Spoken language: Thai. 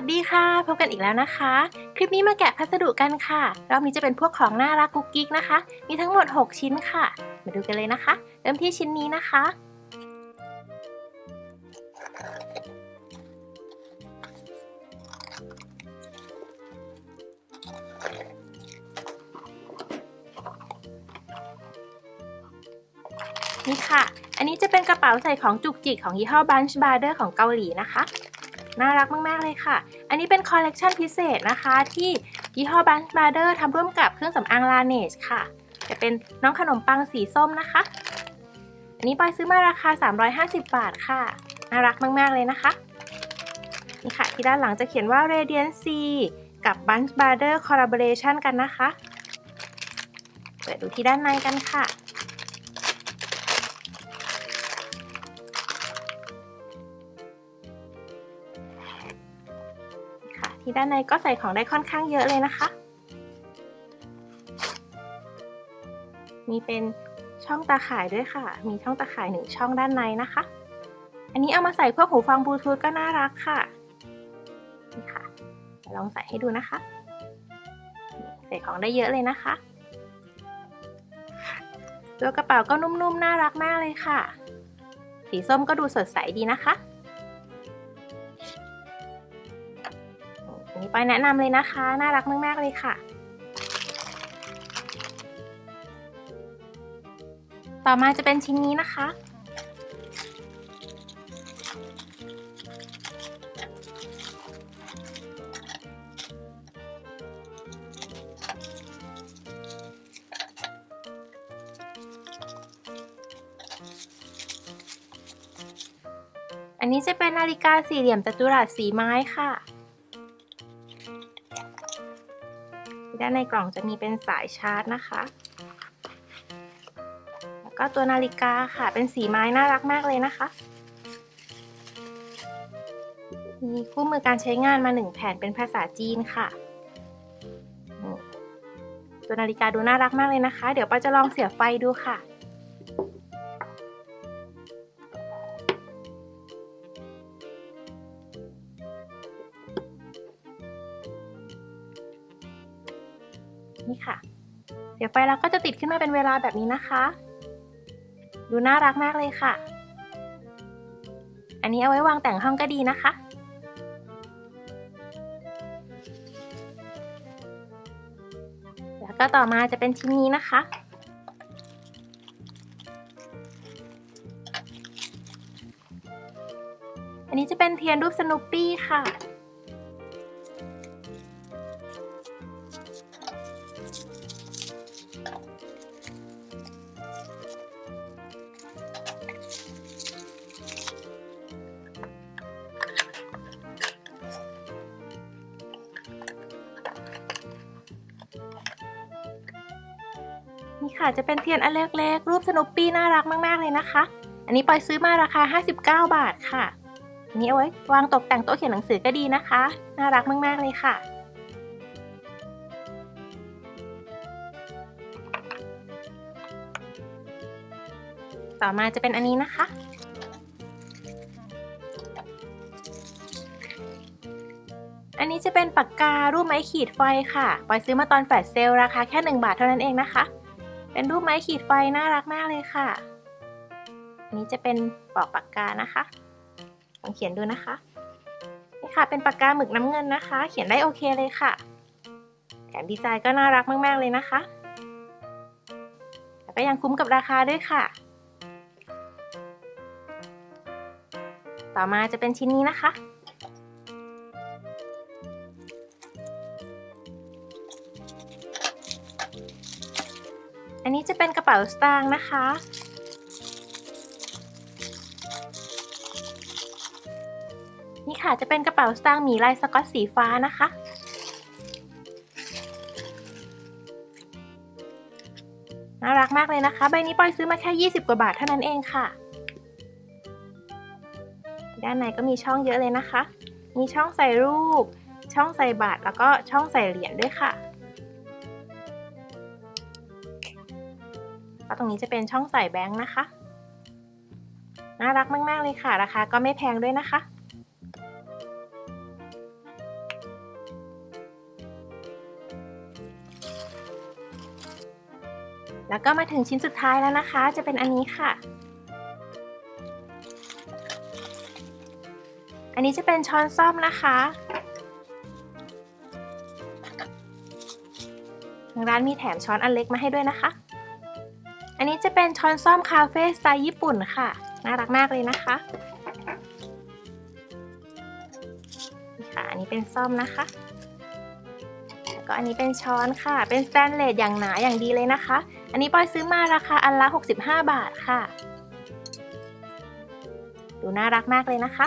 วัสดีค่ะ พบกันอีกแล้วนะคะ คลิปนี้มาแกะพัสดุกันค่ะ รอบนี้จะเป็นพวกของน่ารักกุ๊กกิ๊กนะคะ มีทั้งหมด 6 ชิ้นค่ะ มาดูกันเลยนะคะ เริ่มที่ชิ้นนี้นะคะ นี่ค่ะ อันนี้จะเป็นกระเป๋าใส่ของจุกจิกของยี่ห้อ Bunch b a r d e r ของเกาหลีนะคะ น่ารักมาก ๆ เลยค่ะ อันนี้เป็นคอลเลกชันพิเศษนะคะ ที่ยี่ห้อ Bunch b a r d e r ทำร่วมกับเครื่องสำอาง Laneige ค่ะ จะเป็นน้องขนมปังสีส้มนะคะ อันนี้ปอยซื้อมาราคา 350 บาทค่ะ น่ารักมาก ๆ เลยนะคะ นี่ค่ะ ที่ด้านหลังจะเขียนว่า Radiant C กับ Bunch b a r d e r Collaboration กันนะคะ เปิดดูที่ด้านในกันค่ะ ที่ด้านในก็ใส่ของได้ค่อนข้างเยอะเลยนะคะ มีเป็นช่องตาข่ายด้วยค่ะ มีช่องตาข่ายหนึ่งช่องด้านในนะคะ อันนี้เอามาใส่พวกหูฟังบลูทูธก็น่ารักค่ะนี่ค่ะ ลองใส่ให้ดูนะคะ ใส่ของได้เยอะเลยนะคะ ตัวกระเป๋าก็นุ่มๆ น่ารักมากเลยค่ะ สีส้มก็ดูสดใสดีนะคะ นี้ปอยแนะนำเลยนะคะ น่ารักมากๆเลยค่ะ ต่อมาจะเป็นชิ้นนี้นะคะ อันนี้จะเป็นนาฬิกาสี่เหลี่ยมจัตุรัสสีไม้ค่ะ ด้านในกล่องจะมีเป็นสายชาร์จนะคะ แล้วก็ตัวนาฬิกาค่ะ เป็นสีไม้น่ารักมากเลยนะคะ มีคู่มือการใช้งานมาหนึ่งแผ่นเป็นภาษาจีนค่ะ ตัวนาฬิกาดูน่ารักมากเลยนะคะ เดี๋ยวปาจะลองเสียบไฟดูค่ะ นี่ค่ะ เดี๋ยวไฟเราก็จะติดขึ้นมาเป็นเวลาแบบนี้นะคะ ดูน่ารักมากเลยค่ะ อันนี้เอาไว้วางแต่งห้องก็ดีนะคะแล้วก็ต่อมาจะเป็นชิ้นนี้นะคะ อันนี้จะเป็นเทียนรูปสนุปปี้ค่ะ นี่ค่ะจะเป็นเทียนอันเล็กๆรูปสนุปปี้น่ารักมาก ๆ เลยนะคะ อันนี้ปอยซื้อมาราคา 59 บาทค่ะอันนี้เอาไว้วางตกแต่งโต๊ะเขียนหนังสือก็ดีนะคะ น่ารักมาก ๆ เลยค่ะ ต่อมาจะเป็นอันนี้นะคะอันนี้จะเป็นปากการูปไม้ขีดไฟค่ะปอยซื้อมาตอนแฟลชเซลราคาแค่ 1 บาทเท่านั้นเองนะคะ เป็นรูปไม้ขีดไฟน่ารักมากเลยค่ะนี้จะเป็นปอกปากกานะคะลองเขียนดูนะคะนี่ค่ะเป็นปากกาหมึกน้ำเงินนะคะ เขียนได้โอเคเลยค่ะ แถมดีไซน์ก็น่ารักมาก ๆ เลยนะคะแล้วก็ยังคุ้มกับราคาด้วยค่ะ ต่อมาจะเป็นชิ้นนี้นะคะ อันนี้จะเป็นกระเป๋าสตางค์นะคะ นี่ค่ะจะเป็นกระเป๋าสตางค์หมีลายสกอตสีฟ้านะคะ น่ารักมากเลยนะคะ ใบนี้ปอยซื้อมาแค่ 20 กว่าบาทเท่านั้นเองค่ะ ด้านในก็มีช่องเยอะเลยนะคะ มีช่องใส่รูป ช่องใส่บาทแล้วก็ช่องใส่เหรียญด้วยค่ะ ก็ตรงนี้จะเป็นช่องใส่แบงค์นะคะ น่ารักมากๆเลยค่ะ ราคาก็ไม่แพงด้วยนะคะ แล้วก็มาถึงชิ้นสุดท้ายแล้วนะคะ จะเป็นอันนี้ค่ะอันนี้จะเป็นช้อนซ่อมนะคะทางร้านมีแถมช้อนอันเล็กมาให้ด้วยนะคะ อันนี้จะเป็นช้อนซ่อมคาเฟ่สไตล์ญี่ปุ่นค่ะ น่ารักมากเลยนะคะนี่ค่ะอันนี้เป็นซ่อมนะคะแล้วก็อันนี้เป็นช้อนค่ะ เป็นสแตนเลสอย่างหนาอย่างดีเลยนะคะ อันนี้ปอยซื้อมาราคาอันละ 65 บาทค่ะ ดูน่ารักมากเลยนะคะ